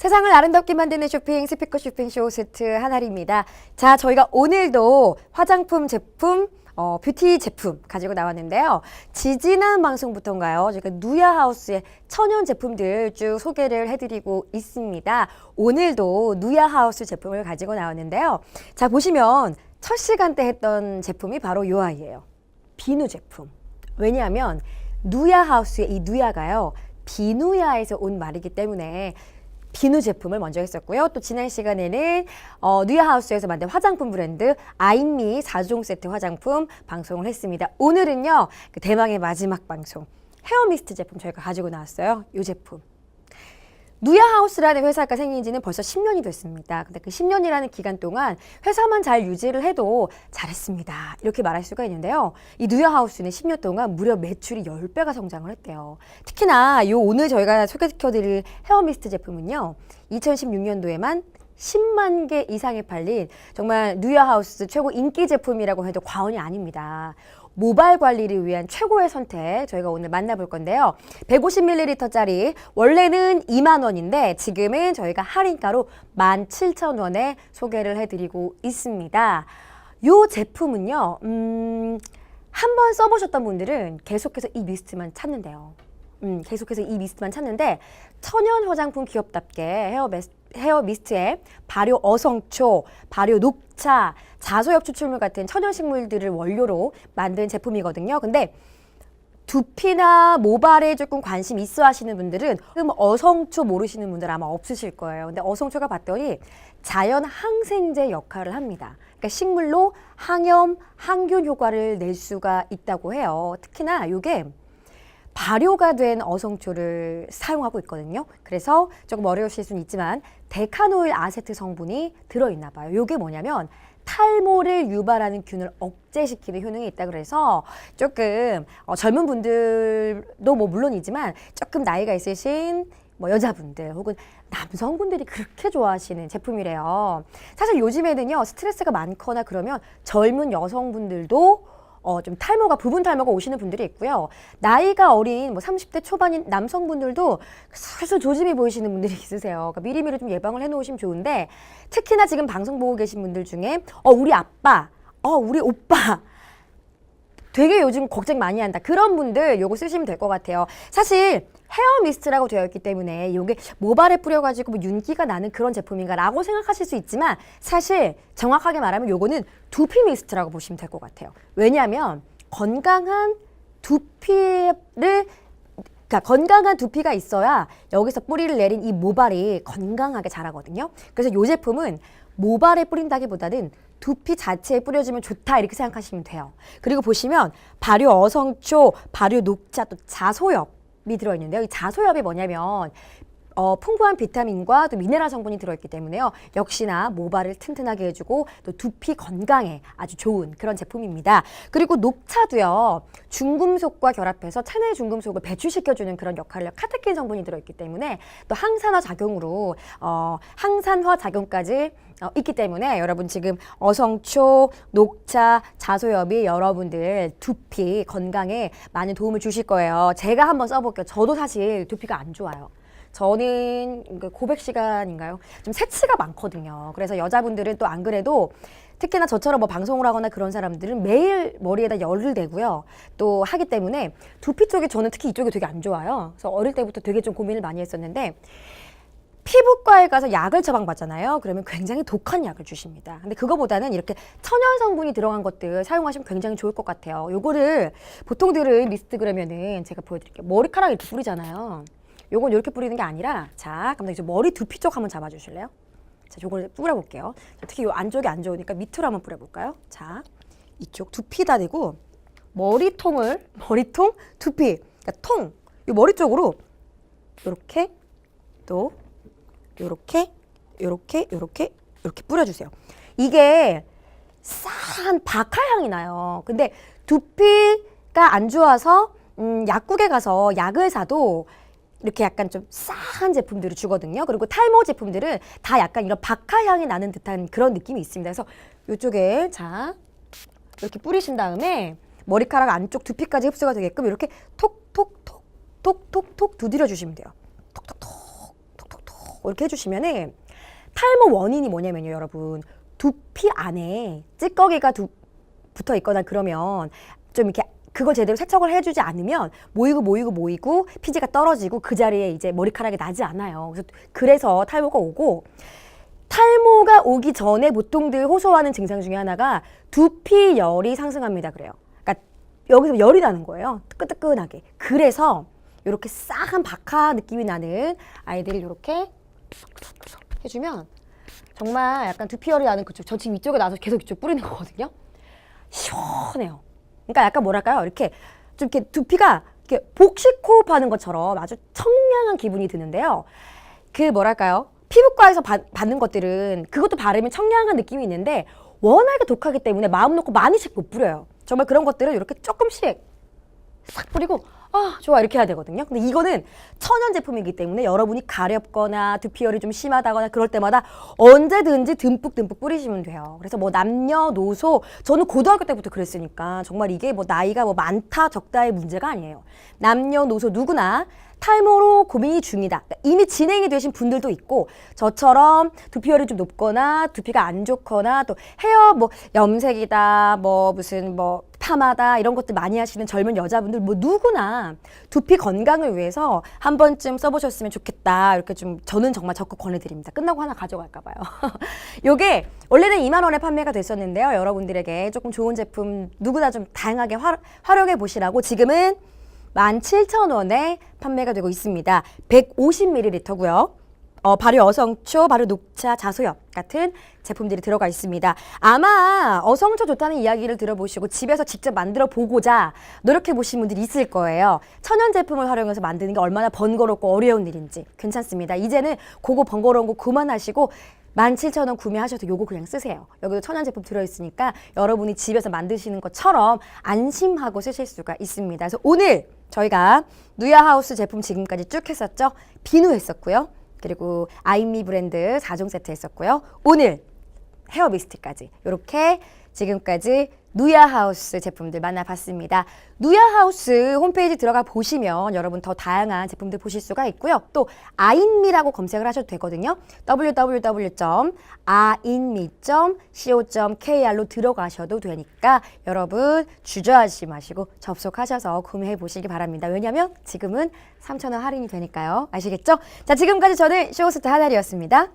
세상을 아름답게 만드는 쇼핑 스피커 쇼핑쇼 세트 하나리입니다. 자, 저희가 오늘도 화장품 제품 어, 뷰티 제품 가지고 나왔는데요. 지지난 방송부터인가요? 저희가 누야하우스의 천연 제품들 쭉 소개를 해드리고 있습니다. 오늘도 누야하우스 제품을 가지고 나왔는데요. 자, 보시면 첫 시간대 했던 제품이 바로 요 아이예요. 비누 제품. 왜냐하면 누야하우스의 이 누야가요. 비누야에서 온 말이기 때문에 비누 제품을 먼저 했었고요. 또 지난 시간에는 어, 뉴하우스에서 만든 화장품 브랜드 아임미 4종 세트 화장품 방송을 했습니다. 오늘은요. 그 대망의 마지막 방송 헤어 미스트 제품 저희가 가지고 나왔어요. 이 제품. 누야하우스라는 회사가 생긴 지는 벌써 10년이 됐습니다. 근데 그 10년이라는 기간 동안 회사만 잘 유지를 해도 잘했습니다. 이렇게 말할 수가 있는데요. 이 누야하우스는 10년 동안 무려 매출이 10배가 성장을 했대요. 특히나 요 오늘 저희가 소개시켜드릴 헤어미스트 제품은요. 2016년도에만 10만 개 이상이 팔린 정말 뉴야하우스 최고 인기 제품이라고 해도 과언이 아닙니다. 모발 관리를 위한 최고의 선택 저희가 오늘 만나볼 건데요. 150ml짜리 원래는 2만 원인데 지금은 저희가 할인가로 17,000원에 소개를 해드리고 있습니다. 요 제품은요. 음, 한번 써보셨던 분들은 계속해서 이 미스트만 찾는데요. 음, 계속해서 이 미스트만 찾는데 천연 화장품 기업답게 헤어 메스, 헤어 미스트에 발효 어성초, 발효 녹차, 자소엽 추출물 같은 천연 식물들을 원료로 만든 제품이거든요. 근데 두피나 모발에 조금 관심 있어 하시는 분들은 그럼 어성초 모르시는 분들 아마 없으실 거예요. 근데 어성초가 봤더니 자연 항생제 역할을 합니다. 그러니까 식물로 항염, 항균 효과를 낼 수가 있다고 해요. 특히나 이게 발효가 된 어성초를 사용하고 있거든요. 그래서 조금 어려우실 수는 있지만 데카노일 아세트 성분이 들어있나 봐요. 이게 뭐냐면 탈모를 유발하는 균을 억제시키는 효능이 있다 그래서 조금 어, 젊은 분들도 뭐 물론이지만 조금 나이가 있으신 뭐 여자분들 혹은 남성분들이 그렇게 좋아하시는 제품이래요. 사실 요즘에는요 스트레스가 많거나 그러면 젊은 여성분들도 어, 좀 탈모가 부분 탈모가 오시는 분들이 있고요. 나이가 어린 뭐 30대 초반인 남성분들도 슬슬 조짐이 보이시는 분들이 있으세요. 그러니까 미리미리 좀 예방을 해놓으시면 좋은데 특히나 지금 방송 보고 계신 분들 중에 어 우리 아빠, 어 우리 오빠 되게 요즘 걱정 많이 한다. 그런 분들 요거 쓰시면 될 것 같아요. 사실 헤어 미스트라고 되어 있기 때문에 요게 모발에 뿌려가지고 뭐 윤기가 나는 그런 제품인가라고 생각하실 수 있지만 사실 정확하게 말하면 요거는 두피 미스트라고 보시면 될 것 같아요. 왜냐하면 건강한 두피를 그러니까 건강한 두피가 있어야 여기서 뿌리를 내린 이 모발이 건강하게 자라거든요. 그래서 이 제품은 모발에 뿌린다기보다는 두피 자체에 뿌려주면 좋다 이렇게 생각하시면 돼요. 그리고 보시면 발효 어성초, 발효 녹차, 또 자소엽이 들어있는데요. 이 자소엽이 뭐냐면 어, 풍부한 비타민과 또 미네랄 성분이 들어있기 때문에요. 역시나 모발을 튼튼하게 해주고 또 두피 건강에 아주 좋은 그런 제품입니다. 그리고 녹차도요. 중금속과 결합해서 체내 중금속을 배출시켜주는 그런 역할을 카테킨 성분이 들어있기 때문에 또 항산화 작용으로 어, 항산화 작용까지 어, 있기 때문에 여러분 지금 어성초, 녹차, 자소엽이 여러분들 두피 건강에 많은 도움을 주실 거예요. 제가 한번 써볼게요. 저도 사실 두피가 안 좋아요. 저는 그 고백 시간인가요? 좀 새치가 많거든요. 그래서 여자분들은 또 안 그래도 특히나 저처럼 뭐 방송을 하거나 그런 사람들은 매일 머리에다 열을 대고요. 또 하기 때문에 두피 쪽에 저는 특히 이쪽이 되게 안 좋아요. 그래서 어릴 때부터 되게 좀 고민을 많이 했었는데 피부과에 가서 약을 처방받잖아요. 그러면 굉장히 독한 약을 주십니다. 근데 그거보다는 이렇게 천연 성분이 들어간 것들 사용하시면 굉장히 좋을 것 같아요. 요거를 보통들은 미스트 그러면은 제가 보여드릴게요. 머리카락 이렇게 뿌리잖아요. 요건 이렇게 뿌리는 게 아니라 자, 그럼 이제 머리 두피 쪽 한번 잡아 주실래요? 자, 요걸 뿌려 볼게요. 자, 특히 요 안쪽이 안 좋으니까 밑으로 한번 뿌려 볼까요? 자, 이쪽 두피다 대고 머리통을 머리통 두피 그러니까 통, 요 머리 쪽으로 요렇게 또 요렇게 요렇게 요렇게 요렇게 뿌려 주세요. 이게 싸한 박하 향이 나요. 근데 두피가 안 좋아서 음, 약국에 가서 약을 사도 이렇게 약간 좀 싸한 제품들을 주거든요. 그리고 탈모 제품들은 다 약간 이런 박하 향이 나는 듯한 그런 느낌이 있습니다. 그래서 이쪽에 자 이렇게 뿌리신 다음에 머리카락 안쪽 두피까지 흡수가 되게끔 이렇게 톡톡톡 톡톡톡 두드려 주시면 돼요. 톡톡톡 톡톡톡 이렇게 해주시면은 탈모 원인이 뭐냐면요, 여러분. 두피 안에 찌꺼기가 두, 붙어 있거나 그러면 좀 이렇게 그걸 제대로 세척을 해주지 않으면 모이고 모이고 모이고 피지가 떨어지고 그 자리에 이제 머리카락이 나지 않아요. 그래서, 그래서 탈모가 오고 탈모가 오기 전에 보통들 호소하는 증상 중에 하나가 두피 열이 상승합니다. 그래요. 그러니까 여기서 열이 나는 거예요. 뜨끈뜨끈하게. 그래서 이렇게 싸한 박하 느낌이 나는 아이들을 이렇게 해주면 정말 약간 두피 열이 나는 그쪽 저 지금 이쪽에 나서 계속 이쪽 뿌리는 거거든요. 시원해요. 그러니까 약간 뭐랄까요? 이렇게 좀 이렇게 두피가 이렇게 복식 호흡 하는 것처럼 아주 청량한 기분이 드는데요. 그 뭐랄까요? 피부과에서 받, 받는 것들은 그것도 바르면 청량한 느낌이 있는데 워낙에 독하기 때문에 마음 놓고 많이씩 못 뿌려요. 정말 그런 것들은 이렇게 조금씩 싹 뿌리고 아 좋아 이렇게 해야 되거든요. 근데 이거는 천연 제품이기 때문에 여러분이 가렵거나 두피열이 좀 심하다거나 그럴 때마다 언제든지 듬뿍 듬뿍 뿌리시면 돼요. 그래서 뭐 남녀노소 저는 고등학교 때부터 그랬으니까 정말 이게 뭐 나이가 뭐 많다 적다의 문제가 아니에요. 남녀노소 누구나 탈모로 고민이 중이다. 그러니까 이미 진행이 되신 분들도 있고 저처럼 두피열이 좀 높거나 두피가 안 좋거나 또 헤어 뭐 염색이다 뭐 무슨 뭐 파마다 이런 것들 많이 하시는 젊은 여자분들 뭐 누구나 두피 건강을 위해서 한 번쯤 써보셨으면 좋겠다 이렇게 좀 저는 정말 적극 권해드립니다. 끝나고 하나 가져갈까 봐요. 요게 원래는 2만 원에 판매가 됐었는데요. 여러분들에게 조금 좋은 제품 누구나 좀 다양하게 화, 활용해 보시라고 지금은 17,000원에 판매가 되고 있습니다. 150ml고요. 어, 발효 어성초, 발효 녹차, 자소엽 같은 제품들이 들어가 있습니다. 아마 어성초 좋다는 이야기를 들어보시고 집에서 직접 만들어 보고자 노력해 보신 분들이 있을 거예요. 천연 제품을 활용해서 만드는 게 얼마나 번거롭고 어려운 일인지 괜찮습니다. 이제는 그거 번거로운 거 그만하시고 17,000원 구매하셔도 요거 그냥 쓰세요. 여기도 천연 제품 들어있으니까 여러분이 집에서 만드시는 것처럼 안심하고 쓰실 수가 있습니다. 그래서 오늘 저희가 누야하우스 제품 지금까지 쭉 했었죠. 비누 했었고요. 그리고 아이미 브랜드 4종 세트 했었고요. 오늘 헤어 미스트까지 이렇게 지금까지 누야하우스 제품들 만나봤습니다. 누야하우스 홈페이지 들어가 보시면 여러분 더 다양한 제품들 보실 수가 있고요. 또 아인미라고 검색을 하셔도 되거든요. www.아인미.co.kr로 들어가셔도 되니까 여러분 주저하지 마시고 접속하셔서 구매해 보시기 바랍니다. 왜냐하면 지금은 3,000원 할인이 되니까요. 아시겠죠? 자 지금까지 저는 쇼호스트 하나리였습니다.